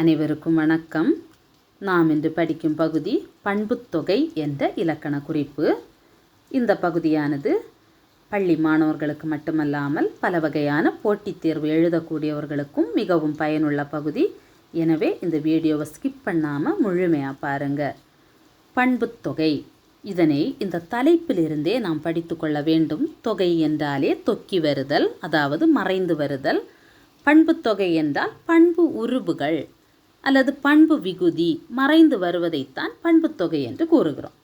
அனைவருக்கும் வணக்கம். நாம் இன்று படிக்கும் பகுதி பண்புத்தொகை என்ற இலக்கண குறிப்பு. இந்த பகுதியானது பள்ளி மாணவர்களுக்கு மட்டுமல்லாமல் பல வகையான போட்டித் தேர்வு எழுதக்கூடியவர்களுக்கும் மிகவும் பயனுள்ள பகுதி. எனவே இந்த வீடியோவை ஸ்கிப் பண்ணாமல் முழுமையாக பாருங்கள் பண்புத்தொகை இதனை இந்த தலைப்பிலிருந்தே நாம் படித்து கொள்ள வேண்டும். தொகை என்றாலே தொக்கி வருதல் அதாவது மறைந்து வருதல். பண்புத்தொகை என்றால் பண்பு உருபுகள் அல்லது பண்பு விகுதி மறைந்து வருவதைத்தான் தொகை என்று கூறுகிறோம்.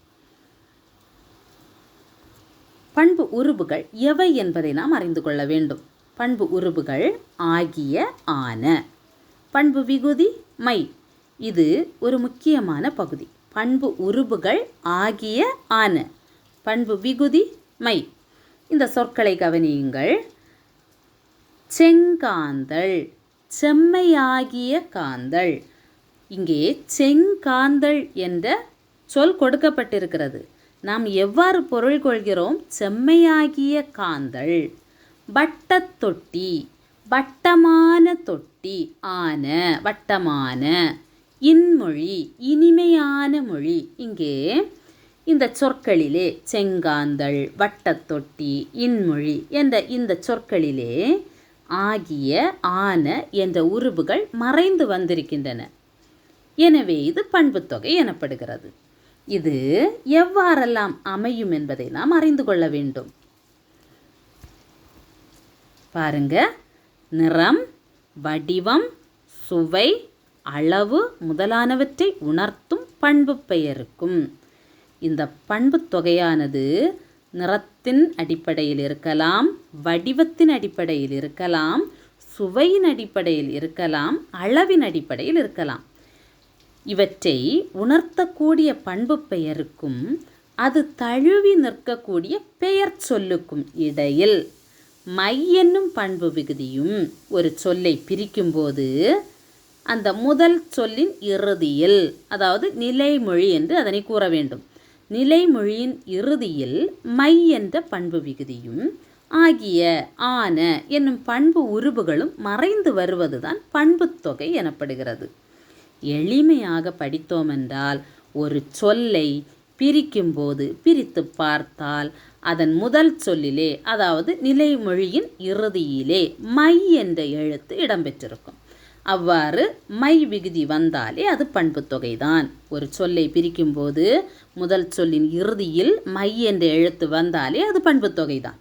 பண்பு உருபுகள் எவை என்பதை நாம் அறிந்து கொள்ள வேண்டும். பண்பு உருபுகள் ஆகிய ஆன. பண்பு விகுதி மை. இது ஒரு முக்கியமான பகுதி. பண்பு உருபுகள் ஆகிய ஆன. பண்பு விகுதி மை. இந்த சொற்களை கவனியுங்கள். செங்காந்தள் செம்மையாகிய காந்தள். இங்கே செங்காந்தள் என்ற சொல் கொடுக்கப்பட்டிருக்கிறது. நாம் எவ்வாறு பொருள் கொள்கிறோம்? செம்மையாகிய காந்தள். வட்டத்தொட்டி வட்டமான தொட்டி ஆன வட்டமான. இன்மொழி இனிமையான மொழி. இங்கே இந்த சொற்களிலே செங்காந்தள் வட்டத்தொட்டி இன்மொழி என்ற இந்த சொற்களிலே ஆகிய ஆன என்ற உருபுகள் மறைந்து வந்திருக்கின்றன. எனவே இது பண்புத்தொகை எனப்படுகிறது. இது எவ்வாறெல்லாம் அமையும் என்பதை நாம் அறிந்து கொள்ள வேண்டும். பாருங்க. நிறம் வடிவம் சுவை அளவு முதலானவற்றை உணர்த்தும் பண்பு பெயருக்கும். இந்த பண்பு தொகையானது நிறத்தின் அடிப்படையில் இருக்கலாம் வடிவத்தின் அடிப்படையில் இருக்கலாம் சுவையின் அடிப்படையில் இருக்கலாம் அளவின் அடிப்படையில் இருக்கலாம். இவற்றை உணர்த்தக்கூடிய பண்பு பெயருக்கும் அது தழுவி நிற்கக்கூடிய பெயர் சொல்லுக்கும் இடையில் மை என்னும் பண்பு விகுதியும் ஒரு சொல்லை பிரிக்கும்போது அந்த முதல் சொல்லின் இறுதியில் அதாவது நிலைமொழி என்று அதனை கூற வேண்டும். நிலைமொழியின் இறுதியில் மை என்ற பண்பு விகுதியும் ஆகிய ஆன என்னும் பண்பு உருபுகளும் மறைந்து வருவதுதான் பண்புத்தொகை எனப்படுகிறது. எளிமையாக படித்தோமென்றால் ஒரு சொல்லை பிரிக்கும்போது பிரித்து பார்த்தால் அதன் முதல் சொல்லிலே அதாவது நிலைமொழியின் இறுதியிலே மை என்ற எழுத்து இடம்பெற்றிருக்கும். அவ்வாறு மை விகுதி வந்தாலே அது பண்பு தொகைதான். ஒரு சொல்லை பிரிக்கும்போது முதல் சொல்லின் இறுதியில் மை என்ற எழுத்து வந்தாலே அது பண்புத்தொகைதான்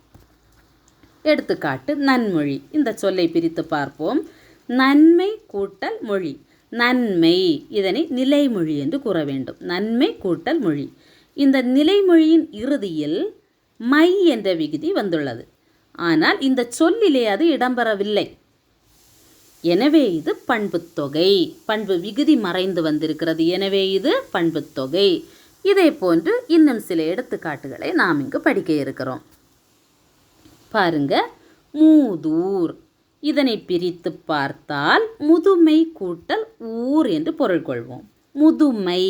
எடுத்துக்காட்டு நன்மொழி. இந்த சொல்லை பிரித்து பார்ப்போம். நன்மை கூட்டல் மொழி. நன்மை இதனை நிலைமொழி என்று கூற வேண்டும். நன்மை கூட்டல் மொழி. இந்த நிலைமொழியின் இறுதியில் மை என்ற விகுதி வந்துள்ளது. ஆனால் இந்த சொல்லிலே அது இடம்பெறவில்லை. எனவே இது பண்புத்தொகை பண்பு விகுதி மறைந்து வந்திருக்கிறது. எனவே இது பண்புத்தொகை இதே போன்று இன்னும் சில எடுத்துக்காட்டுகளை நாம் இங்கு படிக்க இருக்கிறோம். பாருங்க. மூதூர். இதனை பிரித்து பார்த்தால் முதுமை கூட்டல் ஊர் என்று பொருள் கொள்வோம். முதுமை.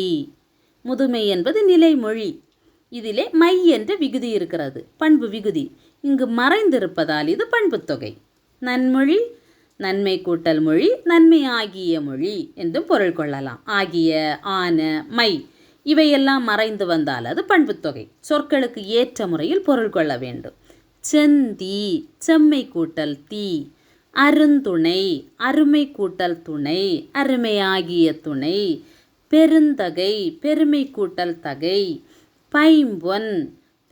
முதுமை என்பது நிலைமொழி. இதிலே மை என்ற விகுதி இருக்கிறது. பண்பு விகுதி. இங்கு மறைந்திருப்பதால் இது பண்புத்தொகை நன்மொழி நன்மை கூட்டல் மொழி நன்மை ஆகிய மொழி என்றும் பொருள் கொள்ளலாம். ஆகிய ஆன மை இவையெல்லாம் மறைந்து வந்தால் அது பண்புத்தொகை சொற்களுக்கு ஏற்ற முறையில் பொருள் கொள்ள வேண்டும். செந்தி செம்மை கூட்டல் தீ அருந்துணை அருமை கூட்டல் துணை அருமையாகிய துணை பெருந்தகை பெருமை கூட்டல் தகை பைம்பொன்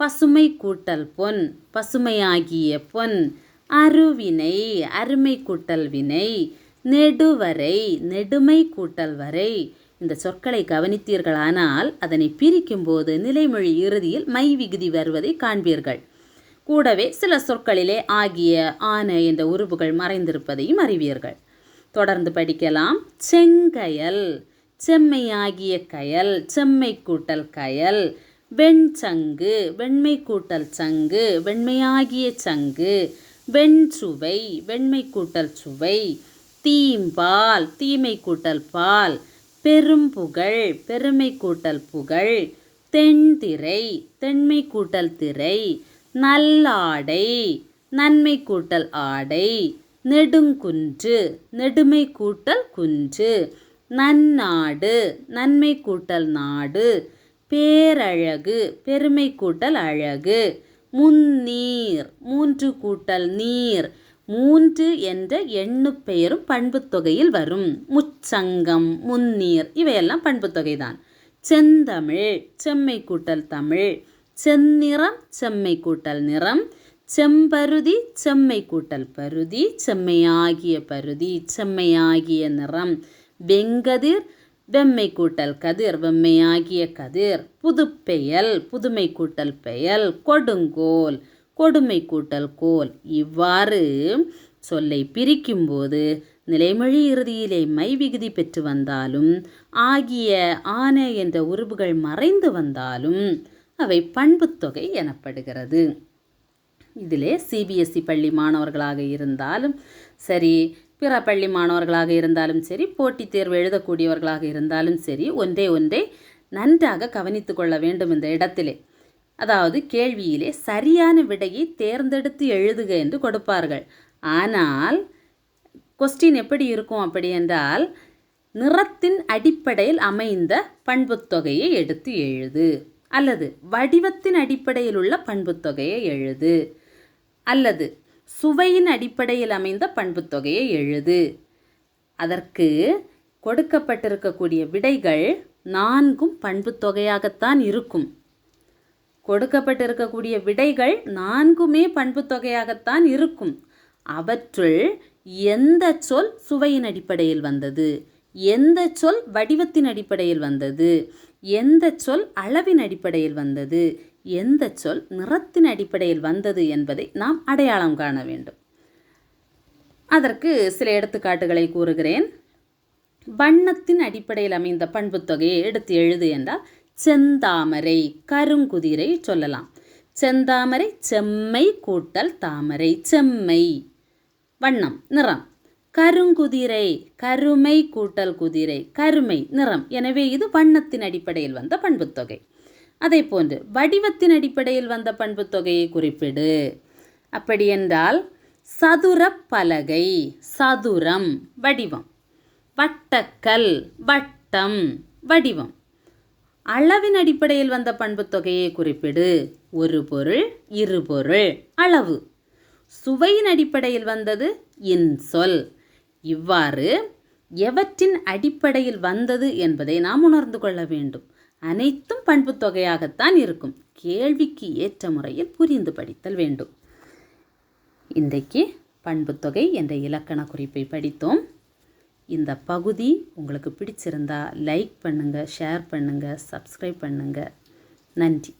பசுமை கூட்டல் பொன் பசுமையாகிய பொன் அருவினை அருமை கூட்டல் வினை நெடுவரை நெடுமை கூட்டல் வரை. இந்த சொற்களை கவனித்தீர்களானால் அதனை பிரிக்கும்போது நிலைமொழி இறுதியில் மை விகுதி வருவதை காண்பீர்கள். கூடவே சில சொற்களிலே ஆகிய ஆன என்ற உருவுகள் மறைந்திருப்பதையும் அறிவீர்கள். தொடர்ந்து படிக்கலாம். செங்கயல் செம்மையாகிய கயல் செம்மை கூட்டல் கயல் வெண்சங்கு வெண்மை கூட்டல் சங்கு வெண்மையாகிய சங்கு வெண்சுவை வெண்மை கூட்டல் சுவை தீம்பால் தீமை கூட்டல் பால் பெரும்புகழ் பெருமை கூட்டல் புகழ் தென்திரை தென்மை கூட்டல் திரை நல்லாடை நன்மை கூட்டல் ஆடை நெடுங்குன்று நெடுமை கூட்டல் குன்று நன்னாடு நன்மை கூட்டல் நாடு பேரழகு பெருமை கூட்டல் அழகு முன்னீர் மூன்று கூட்டல் நீர் மூன்று என்ற எண்ணு பெயரும் பண்புத்தொகையில் வரும். முச்சங்கம் முன்னீர் இவையெல்லாம் பண்புத்தொகை தான் செந்தமிழ் செம்மை கூட்டல் தமிழ். செந்நிறம் செம்மை கூட்டல் நிறம். செம்பருதி செம்மை கூட்டல் பருதி. செம்மையாகிய பருதி செம்மையாகிய நிறம். வெங்கதிர் வெம்மை கூட்டல் கதிர் வெம்மையாகிய கதிர். புதுப்பெயல் புதுமை கூட்டல் பெயல் கொடுங்கோல். கொடுமை கூட்டல் கோல். இவ்வாறு சொல்லை பிரிக்கும்போது நிலைமொழி இறுதியிலே மை விகுதி பெற்று வந்தாலும் ஆகிய ஆன என்ற உருபுகள் மறைந்து வந்தாலும் அவை பண்புத்தொகை எனப்படுகிறது. இதிலே சிபிஎஸ்சி பள்ளி மாணவர்களாக இருந்தாலும் சரி பிற பள்ளி மாணவர்களாக இருந்தாலும் சரி போட்டித் தேர்வு எழுதக்கூடியவர்களாக இருந்தாலும் சரி ஒன்றே ஒன்றை நன்றாக கவனித்து கொள்ள வேண்டும் இந்த இடத்திலே. அதாவது கேள்வியிலே சரியான விடையை தேர்ந்தெடுத்து எழுதுக என்று கொடுப்பார்கள். ஆனால் கொஸ்டின் எப்படி இருக்கும் அப்படி என்றால் நிறத்தின் அடிப்படையில் அமைந்த பண்புத்தொகையை எடுத்து எழுது. அல்லது வடிவத்தின் அடிப்படையில் உள்ள பண்புத்தொகையை எழுது. அல்லது சுவையின் அடிப்படையில் அமைந்த பண்புத்தொகையை எழுது. அதற்கு கொடுக்கப்பட்டிருக்கக்கூடிய விடைகள் நான்கும் பண்புத்தொகையாகத்தான் இருக்கும். கொடுக்கப்பட்டிருக்கக்கூடிய விடைகள் நான்குமே பண்புத்தொகையாகத்தான் இருக்கும். அவற்றுள் எந்த சொல் சுவையின் அடிப்படையில் வந்தது? எந்த சொல் வடிவத்தின் அடிப்படையில் வந்தது? எந்த சொல் அளவின் அடிப்படையில் வந்தது? எந்த சொல் நிறத்தின் அடிப்படையில் வந்தது என்பதை நாம் அடையாளம் காண வேண்டும். அதற்கு சில எடுத்துக்காட்டுகளை கூறுகிறேன். வண்ணத்தின் அடிப்படையில் அமைந்த பண்புத்தொகையை எடுத்து எழுது என்றால் செந்தாமரை கருங்குதிரை சொல்லலாம். செந்தாமரை செம்மை கூட்டல் தாமரை செம்மை. வண்ணம் நிறம். கருங்குதிரை கருமை கூட்டல் குதிரை கருமை நிறம். எனவே இது வண்ணத்தின் அடிப்படையில் வந்த பண்புத்தொகை அதே போன்று வடிவத்தின் அடிப்படையில் வந்த பண்புத்தொகையை குறிப்பிடு. அப்படி என்றால் சதுர பலகை சதுரம் வடிவம். வட்டக்கல் வட்டம் வடிவம். அளவின் அடிப்படையில் வந்த பண்புத்தொகையை குறிப்பிடு. ஒரு பொருள் இரு பொருள் அளவு. சுவையின் அடிப்படையில் வந்தது இன்சொல் இவ்வாறு எவற்றின் அடிப்படையில் வந்தது என்பதை நாம் உணர்ந்து கொள்ள வேண்டும். அனைத்தும் பண்புத்தொகையாகத்தான் இருக்கும். கேள்விக்கு ஏற்ற முறையில் புரிந்து படித்தல் வேண்டும். இன்றைக்கு பண்புத்தொகை என்ற இலக்கண குறிப்பை படித்தோம். இந்த பகுதி உங்களுக்கு பிடிச்சிருந்தா லைக் பண்ணுங்கள் ஷேர் பண்ணுங்கள் சப்ஸ்கிரைப் பண்ணுங்கள் நன்றி.